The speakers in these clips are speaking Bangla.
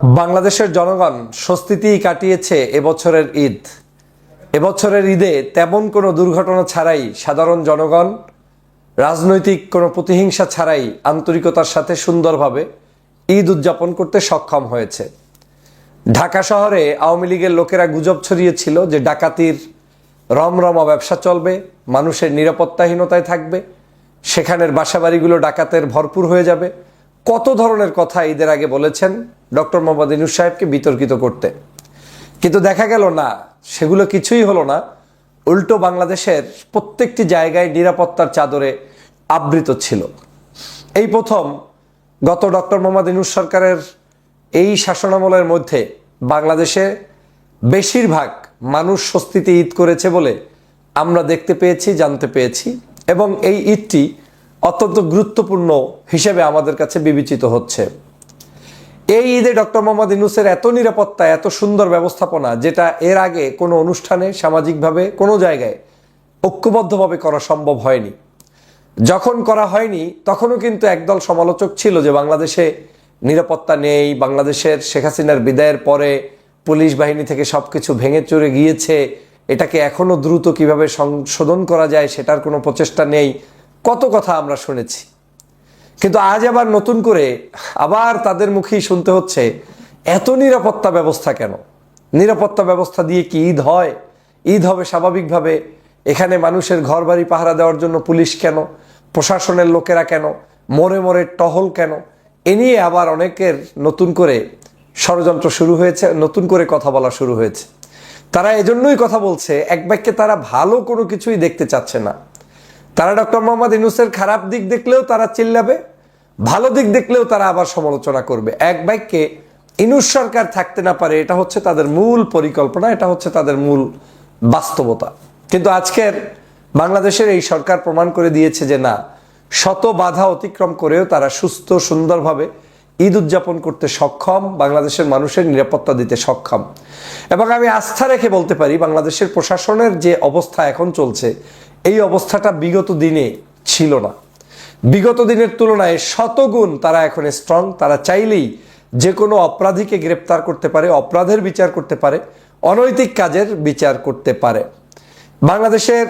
বাংলাদেশের জনগণ স্বস্তিতেই কাটিয়েছে এবছরের ঈদ। এবছরের ঈদে তেমন কোনো দুর্ঘটনা ছাড়াই সাধারণ জনগণ, রাজনৈতিক কোনো প্রতিহিংসা ছাড়াই আন্তরিকতার সাথে সুন্দরভাবে ঈদ উদযাপন করতে সক্ষম হয়েছে। ঢাকা শহরে আওয়ামী লীগের লোকেরা গুজব ছড়িয়েছিল যে ডাকাতির রমরমা ব্যবসা চলবে, মানুষের নিরাপত্তাহীনতায় থাকবে, সেখানের বাসাবাড়িগুলো ডাকাতের ভরপুর হয়ে যাবে। কত ধরনের কথা ঈদের আগে বলেছেন ডক্টর মোহাম্মদ ইনুস সাহেবকে বিতর্কিত করতে? কিন্তু দেখা গেল না, সেগুলো কিছুই হলো না। উল্টো বাংলাদেশের প্রত্যেকটি জায়গায় নিরাপত্তার চাদরে আবৃত ছিল। এই প্রথম গত ডক্টর মোহাম্মদ ইনুস সরকারের এই শাসনামলের মধ্যে বাংলাদেশে বেশিরভাগ মানুষ স্বস্তিতে ঈদ করেছে বলে আমরা দেখতে পেয়েছি, জানতে পেয়েছি। এবং এই ঈদটি অত্যন্ত গুরুত্বপূর্ণ হিসেবে আমাদের কাছে বিবেচিত হচ্ছে। এই ঈদে ডক্টর মোহাম্মদ ইনুসের এত নিরাপত্তা, এত সুন্দর ব্যবস্থাপনা, যেটা এর আগে কোনো অনুষ্ঠানে সামাজিকভাবে, কোনো জায়গায় ঐক্যবদ্ধভাবে করা সম্ভব হয়নি। যখন করা হয়নি, তখনও কিন্তু একদল সমালোচক ছিল যে বাংলাদেশে নিরাপত্তা নেই, বাংলাদেশের শেখ হাসিনার বিদায়ের পরে পুলিশ বাহিনী থেকে সব কিছু ভেঙে চড়ে গিয়েছে, এটাকে এখনও দ্রুত কীভাবে সংশোধন করা যায় সেটার কোনো প্রচেষ্টা নেই। কত কথা আমরা শুনেছি। কিন্তু আজ আবার নতুন করে আবার তাদের মুখেই শুনতে হচ্ছে, এত নিরাপত্তা ব্যবস্থা কেন? নিরাপত্তা ব্যবস্থা দিয়ে কি ঈদ হয়? ঈদ হবে স্বাভাবিকভাবে। এখানে মানুষের ঘর বাড়ি পাহারা দেওয়ার জন্য পুলিশ কেন? প্রশাসনের লোকেরা কেন? মোড়ে মোড়ে টহল কেন? এ নিয়ে আবার অনেকের নতুন করে ষড়যন্ত্র শুরু হয়েছে, নতুন করে কথা বলা শুরু হয়েছে। তারা এজন্যই কথা বলছে, এক বাক্যে তারা ভালো কোনো কিছুই দেখতে চাচ্ছে না। তারা ডক্টর মোহাম্মদ ইনুসের খারাপ দিক দেখলেও তারা চিল্লাবে, ভালো দিক দেখলেও তারা আবার সমালোচনা করবে। এক বাক্যে ইনুস সরকার থাকতে না পারে, এটা হচ্ছে তাদের মূল পরিকল্পনা, এটা হচ্ছে তাদের মূল বাস্তবতা। কিন্তু আজকের বাংলাদেশের এই সরকার প্রমাণ করে দিয়েছে যে না, শত বাধা অতিক্রম করেও তারা সুস্থ, সুন্দরভাবে ঈদ উদযাপন করতে সক্ষম, বাংলাদেশের মানুষের নিরাপত্তা দিতে সক্ষম। এবং আমি আস্থা রেখে বলতে পারি, বাংলাদেশের প্রশাসনের যে অবস্থা এখন চলছে এই অবস্থাটা বিগত দিনে ছিল না। বিগত দিনের তুলনায় শতগুণ তারা এখন স্ট্রং তারা চাইলেই যে কোনো অপরাধীকে গ্রেপ্তার করতে পারে, অপরাধের বিচার করতে পারে, অনৈতিক কাজের বিচার করতে পারে। বাংলাদেশের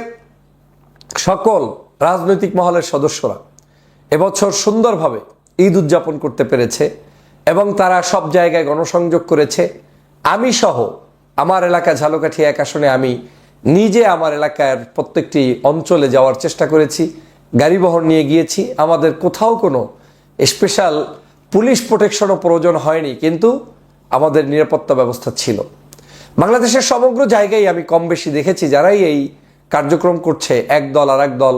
সকল রাজনৈতিক মহলের সদস্যরা এবছর সুন্দরভাবে ঈদ উদযাপন করতে পেরেছে এবং তারা সব জায়গায় গণসংযোগ করেছে। আমি সহ আমার এলাকা ঝালকাঠি এক আসনে আমি নিজে আমার এলাকার প্রত্যেকটি অঞ্চলে যাওয়ার চেষ্টা করেছি গাড়ি বহর নিয়ে গিয়েছি। আমাদের কোথাও কোনো স্পেশাল পুলিশ প্রোটেকশনও প্রয়োজন হয়নি, কিন্তু আমাদের নিরাপত্তা ব্যবস্থা ছিল। বাংলাদেশের সমগ্র জায়গায় আমি কম বেশি দেখেছি যারাই এই কার্যক্রম করছে। এক দল আর এক দল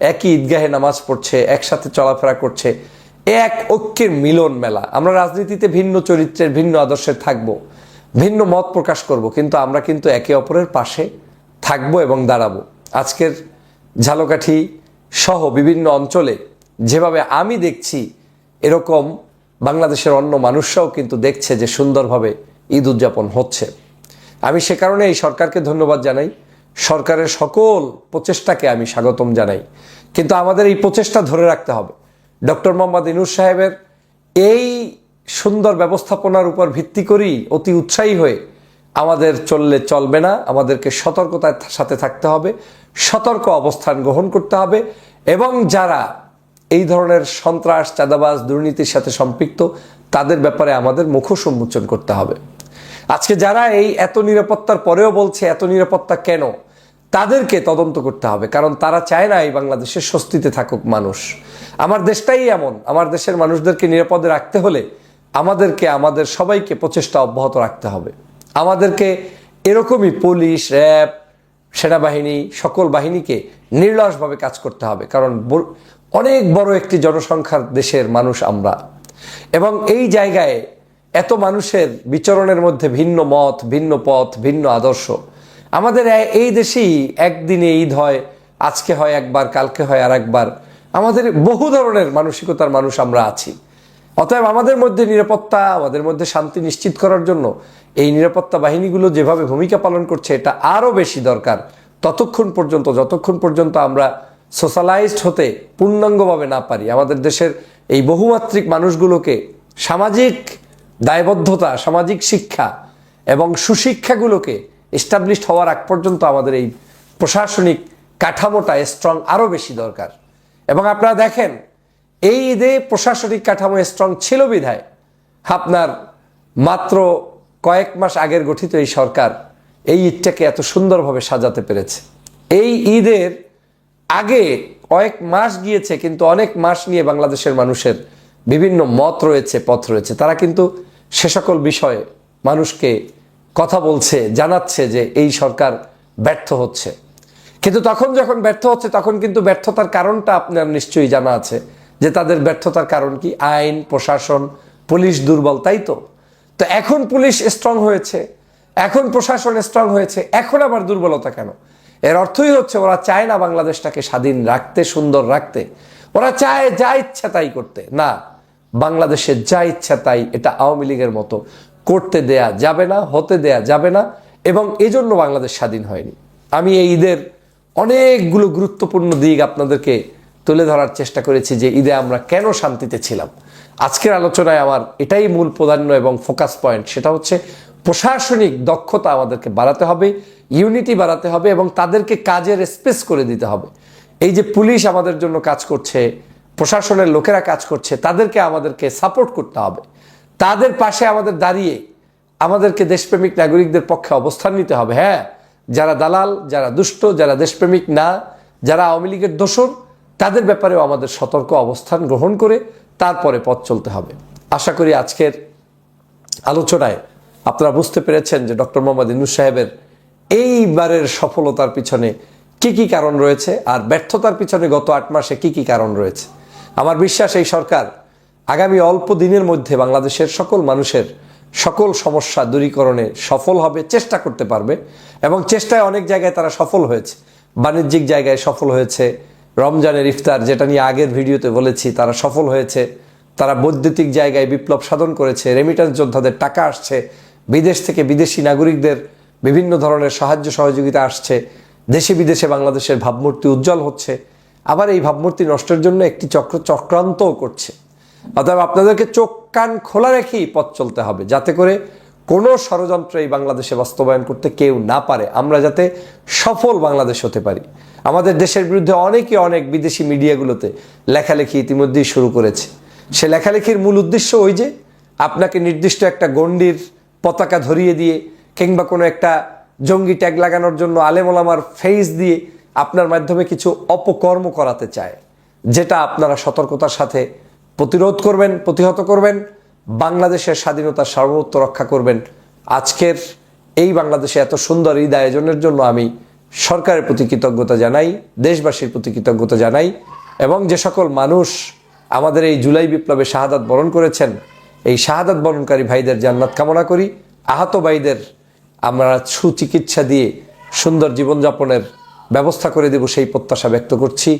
একই ঈদগাহে নামাজ পড়ছে, একসাথে চলাফেরা করছে। এক ঐক্যের মিলন মেলা। আমরা রাজনীতিতে ভিন্ন চরিত্রের, ভিন্ন আদর্শের থাকব, ভিন্ন মত প্রকাশ করব, কিন্তু আমরা কিন্তু একে অপরের পাশে থাকব এবং দাঁড়াবো। আজকের ঝালকাঠি সহ বিভিন্ন অঞ্চলে যেভাবে আমি দেখছি, এরকম বাংলাদেশের অন্য মানুষরাও কিন্তু দেখছে যে সুন্দরভাবে ঈদ উদযাপন হচ্ছে। আমি সে কারণে এই সরকারকে ধন্যবাদ জানাই। সরকারের সকল প্রচেষ্টাকে আমি স্বাগতম জানাই। কিন্তু আমাদের এই প্রচেষ্টা ধরে রাখতে হবে। ডক্টর মোহাম্মদ ইনুস সাহেবের এই সুন্দর ব্যবস্থাপনার উপর ভিত্তি করেই অতি উৎসাহী হয়ে আমাদের চললে চলবে না, আমাদেরকে সতর্কতার সাথে থাকতে হবে, সতর্ক অবস্থান গ্রহণ করতে হবে, এবং যারা এই ধরনের সন্ত্রাস, চাঁদাবাজ, দুর্নীতির সাথে সম্পৃক্ত, তাদের ব্যাপারে আমাদের মুখোশ উন্মোচন করতে হবে। আজকে যারা এই এত নিরাপত্তার পরেও বলছে, এত নিরাপত্তা কেন? তাদেরকে তদন্ত করতে হবে, কারণ তারা চায় না এই বাংলাদেশের স্বস্তিতে থাকুক মানুষ। আমার দেশটাই এমন, আমার দেশের মানুষদেরকে নিরাপদে রাখতে হলে আমাদেরকে, আমাদের সবাইকে প্রচেষ্টা অব্যাহত রাখতে হবে। আমাদেরকে এরকমই পুলিশ, র্যাব, সেনাবাহিনী, সকল বাহিনীকে নির্লসভাবে কাজ করতে হবে। কারণ অনেক বড় একটি জনসংখ্যার দেশের মানুষ আমরা। এবং এই জায়গায় এত মানুষের বিচরণের মধ্যে ভিন্ন মত, ভিন্ন পথ, ভিন্ন আদর্শ। আমাদের এই দেশেই একদিনে ঈদ হয়, আজকে হয় একবার, কালকে হয় আর একবার আমাদের বহু ধরনের মানসিকতার মানুষ আমরা আছি। অতএব আমাদের মধ্যে নিরাপত্তা, আমাদের মধ্যে শান্তি নিশ্চিত করার জন্য এই নিরাপত্তা বাহিনীগুলো যেভাবে ভূমিকা পালন করছে, এটা আরও বেশি দরকার। ততক্ষণ পর্যন্ত, যতক্ষণ পর্যন্ত আমরা সোশ্যালাইজড হতে পূর্ণাঙ্গভাবে না পারি, আমাদের দেশের এই বহুমাত্রিক মানুষগুলোকে সামাজিক দায়বদ্ধতা, সামাজিক শিক্ষা এবং সুশিক্ষাগুলোকে এস্টাবলিশড হওয়ার আগ পর্যন্ত আমাদের এই প্রশাসনিক কাঠামোটা স্ট্রং আরও বেশি দরকার। এবং আপনারা দেখেন এই ঈদে প্রশাসনিক কাঠামো স্ট্রং ছিল বিধায়, আপনার মাত্র কয়েক মাস আগের গঠিত এই সরকার এই ঈদটাকে এত সুন্দরভাবে সাজাতে পেরেছে। এই ঈদের আগে কয়েক মাস গিয়েছে, কিন্তু অনেক মাস নিয়ে বাংলাদেশের মানুষের বিভিন্ন মত রয়েছে, পথ রয়েছে। তারা কিন্তু সে সকল বিষয়ে মানুষকে কথা বলছে, জানাচ্ছে যে এই সরকার ব্যর্থ হচ্ছে। কিন্তু তখন যখন ব্যর্থ হচ্ছে, তখন কিন্তু ব্যর্থতার কারণটা আপনার নিশ্চয়ই জানা আছে। যে তাদের ব্যর্থতার কারণ কি? আইন, প্রশাসন, পুলিশ দুর্বল, তাই তো? তো এখন পুলিশ স্ট্রং হয়েছে, এখন প্রশাসন স্ট্রং হয়েছে, এখন আবার দুর্বলতা কেন? এর অর্থই হচ্ছে ওরা চায় না বাংলাদেশটাকে স্বাধীন রাখতে, সুন্দর রাখতে। ওরা চায় যা ইচ্ছা তাই করতে। না, বাংলাদেশে যা ইচ্ছা তাই এটা আওয়ামী লীগের মতো করতে দেয়া যাবে না, হতে দেয়া যাবে না এবং এজন্য বাংলাদেশ স্বাধীন হয়নি। আমি এই ঈদের অনেকগুলো গুরুত্বপূর্ণ দিক আপনাদেরকে তুলে ধরার চেষ্টা করেছি যে ঈদে আমরা কেন শান্তিতে ছিলাম। আজকের আলোচনায় আমার এটাই মূল প্রাধান্য এবং ফোকাস পয়েন্ট, সেটা হচ্ছে প্রশাসনিক দক্ষতা আমাদেরকে বাড়াতে হবে, ইউনিটি বাড়াতে হবে এবং তাদেরকে কাজের স্পেস করে দিতে হবে। এই যে পুলিশ আমাদের জন্য কাজ করছে, প্রশাসনের লোকেরা কাজ করছে, তাদেরকে আমাদেরকে সাপোর্ট করতে হবে। তাদের পাশে আমাদের দাঁড়িয়ে আমাদেরকে দেশপ্রেমিক নাগরিকদের পক্ষে অবস্থান নিতে হবে। হ্যাঁ যারা দালাল, যারা দুষ্ট, যারা দেশপ্রেমিক না, যারা আওয়ামী লীগের দোষর তাদের ব্যাপারেও আমাদের সতর্ক অবস্থান গ্রহণ করে তারপরে পথ চলতে হবে। আশা করি আজকের আলোচনায় আপনারা বুঝতে পেরেছেন যে ডক্টর মোহাম্মদ ইনুস সাহেবের এইবারের সফলতার পিছনে কি কি কারণ রয়েছে আর ব্যর্থতার পিছনে গত আট মাসে কি কি কারণ রয়েছে। আমার বিশ্বাস, এই সরকার আগামী অল্প দিনের মধ্যে বাংলাদেশের সকল মানুষের সকল সমস্যা দূরীকরণে সফল হবে, চেষ্টা করতে পারবে এবং চেষ্টায় অনেক জায়গায় তারা সফল হয়েছে। বাণিজ্যিক জায়গায় সফল হয়েছে রমজানের ইফতার যেটা নিয়ে আগের ভিডিওতে বলেছি, তারা সফল হয়েছে, তারা বৈদ্যুতিক জায়গায় বিপ্লব সাধন করেছে রেমিটেন্স যোদ্ধাদের টাকা আসছে, বিদেশ থেকে বিদেশি নাগরিকদের বিভিন্ন ধরনের সাহায্য সহযোগিতা আসছে, দেশে বিদেশে বাংলাদেশের ভাবমূর্তি উজ্জ্বল হচ্ছে, আবার এই ভাবমূর্তি নষ্টের জন্য একটি চক্র চক্রান্তও করছে। অতএব আপনাদেরকে চোখ কান খোলা রেখেই পথ চলতে হবে, যাতে করে কোনো ষড়যন্ত্র এই বাংলাদেশে বাস্তবায়ন করতে কেউ না পারে। আমরা যাতে সফল বাংলাদেশ হতে পারি। আমাদের দেশের বিরুদ্ধে অনেকে অনেক বিদেশি মিডিয়াগুলোতে লেখালেখি ইতিমধ্যেই শুরু করেছে। সে লেখালেখির মূল উদ্দেশ্য ওই যে, আপনাকে নির্দিষ্ট একটা গণ্ডির পতাকা ধরিয়ে দিয়ে কিংবা কোনো একটা জঙ্গি ট্যাগ লাগানোর জন্য আলেমোলামার ফেস দিয়ে আপনার মাধ্যমে কিছু অপকর্ম করাতে চায়, যেটা আপনারা সতর্কতার সাথে প্রতিরোধ করবেন, প্রতিহত করবেন। বাংলাদেশের স্বাধীনতার সার্বভৌমত্ব রক্ষা করবেন। আজকের এই বাংলাদেশে এত সুন্দর ঈদ আয়োজনের জন্য আমি সরকারের প্রতি কৃতজ্ঞতা জানাই, দেশবাসীর প্রতি কৃতজ্ঞতা জানাই এবং যে সকল মানুষ আমাদের এই জুলাই বিপ্লবে শাহাদাত বরণ করেছেন, এই শাহাদাত বরণকারী ভাইদের জান্নাত কামনা করি। আহত ভাইদের আমরা সুচিকিৎসা দিয়ে সুন্দর জীবনযাপনের ব্যবস্থা করে দেব সেই প্রত্যাশা ব্যক্ত করছি।